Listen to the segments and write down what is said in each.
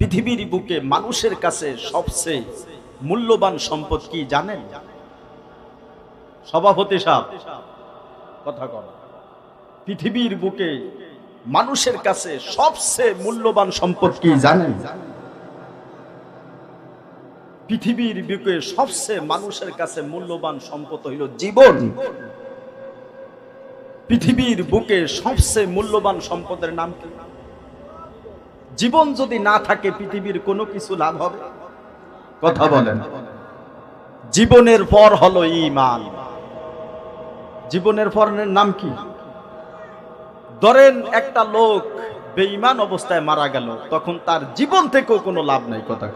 পৃথিবীর বুকে মানুষের কাছে সবচেয়ে মূল্যবান সম্পদ কি জানেন? সভাপতি সাহেব, কথা কর পৃথিবীর বুকে মানুষের কাছে সবচেয়ে মূল্যবান সম্পদ কি জানেন? পৃথিবীর বুকে সবচেয়ে মানুষের কাছে মূল্যবান সম্পদ হইল জীবন। পৃথিবীর বুকে সবচেয়ে মূল্যবান সম্পদের নাম কি? জীবন যদি না থাকে, পৃথিবীর কোনো কিছু লাভ হবে? কথা বলেন। জীবনের পর হলো ইমান জীবনের পরের নাম কি? ধরেন একটা লোক বেঈমান অবস্থায় মারা গেল, তখন তার জীবন থেকেও কোনো লাভ নাই কথা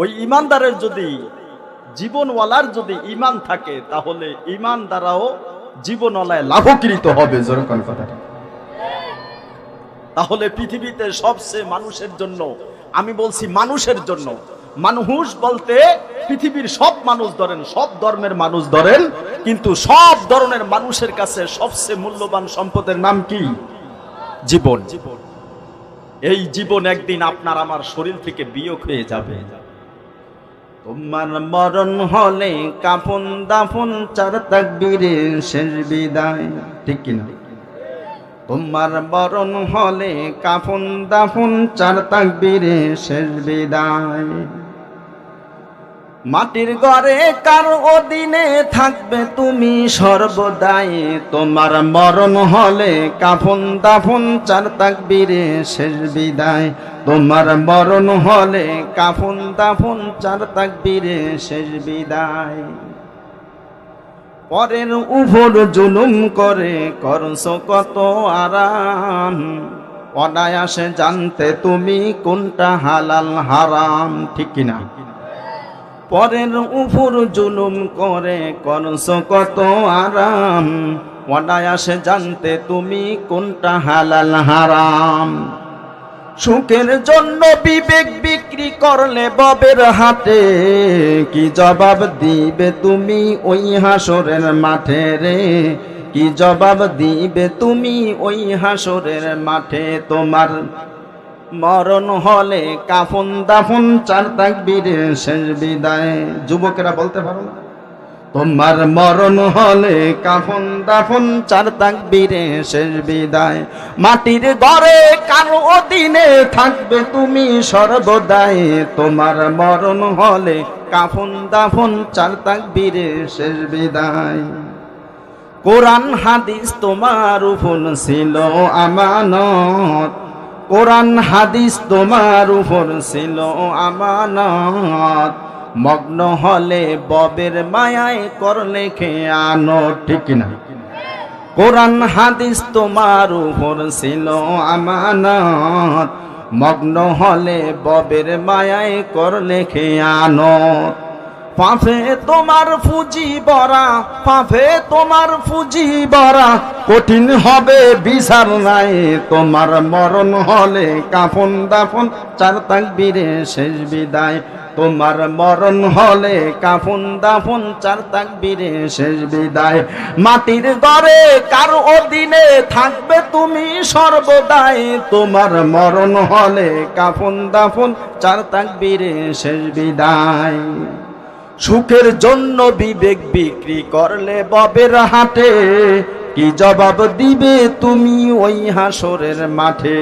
ওই ইমানদারের যদি, জীবনওয়ালার যদি ইমান থাকে, তাহলে ইমান দ্বারাও জীবনওয়ালায় লাভকৃত হবে, যেরকম কথাটা। তাহলে পৃথিবীতে সবচেয়ে মানুষের জন্য, আমি বলছি মানুষের জন্য, মানুষ বলতে পৃথিবীর সব মানুষ ধরেন, সব ধর্মের মানুষ ধরেন, কিন্তু সব ধরনের মানুষের কাছে সবচেয়ে মূল্যবান সম্পদের নাম কি? জীবন। জীবন এই জীবন একদিন আপনার আমার শরীর থেকে বিয়োগ হয়ে যাবে। তোমার মরণ হলে কাফন দাফন চার তাকবীরে শেষ বিদায়, ঠিক কিনা? তোমার বরণ হলে কাফন দাফন, চার তাকবীরে শেষ বিদায়। মাটির ঘরে কার অধীনে থাকবে তুমি সর্বদাই? তোমার মরণ হলে কাফন দাফন, চার তাকবীরে শেষ বিদায়। তোমার মরণ হলে কাফন দাফন, চার তাকবীরে শেষ বিদায়। পরের উপর জুলুম করে করছ কত আরাম। অনায়াসে জানতে তুমি কোনটা হালাল, হারাম, ঠিক কিনা পরের উপর জুলুম করে করছ কত আরাম। অনায়াসে জানতে তুমি কোনটা হালাল, হারাম। সুখের জন্য বিবেক বিক্রি করলে ববের হাটে কি জবাব দিবে তুমি ওই হাসরের মাঠে রে? কি জবাব দিবে তুমি ওই হাসরের মাঠে? তোমার মরণ হলে কাফন দাফন চার তাকবীরে শেষ বিদায়। যুবকেরা বলতে পারো না? তোমার মরণ হলে কাফন দাফন, চার তাকবীরে শেষ বিদায়। মাটির ঘরে কারও অধীনে থাকবে তুমি সর্বদাই। তোমার মরণ হলে কাফন দাফন, চার তাকবীরে শেষ বিদায়। কোরআন হাদিস তোমার উপর ছিল আমানত। কোরআন হাদিস তোমার উপর ছিল আমানত। মগ্ন হলে ববের মায়ায় করলে খেয়ানো ঠিক না? কোরআন হাদিস তোমার উপর ছিল আমানত। মগ্ন হলে ববের মায়ায় করলে খেয়ানত পাফে তোমার ফুজি বরা, পাফে তোমার ফুজি বরা। কঠিন হবে বিচার নাই, তোমার মরণ হলে কাফন দাফন, চার তাকবীরে শেষ বিদায়। তোমার মরণ হলে কাফন দাফন, চার তাকবীরে শেষ বিদায়। মাটির ঘরে কার অধীনে থাকবে তুমি সর্বদাই। তোমার মরণ হলে কাফন দাফন, চার তাকবীরে শেষ বিদায়। সুখের জন্য বিবেক বিক্রি করলে ববের হাটে। কি জবাব দিবে তুমি ওই হাসরের মাঠে?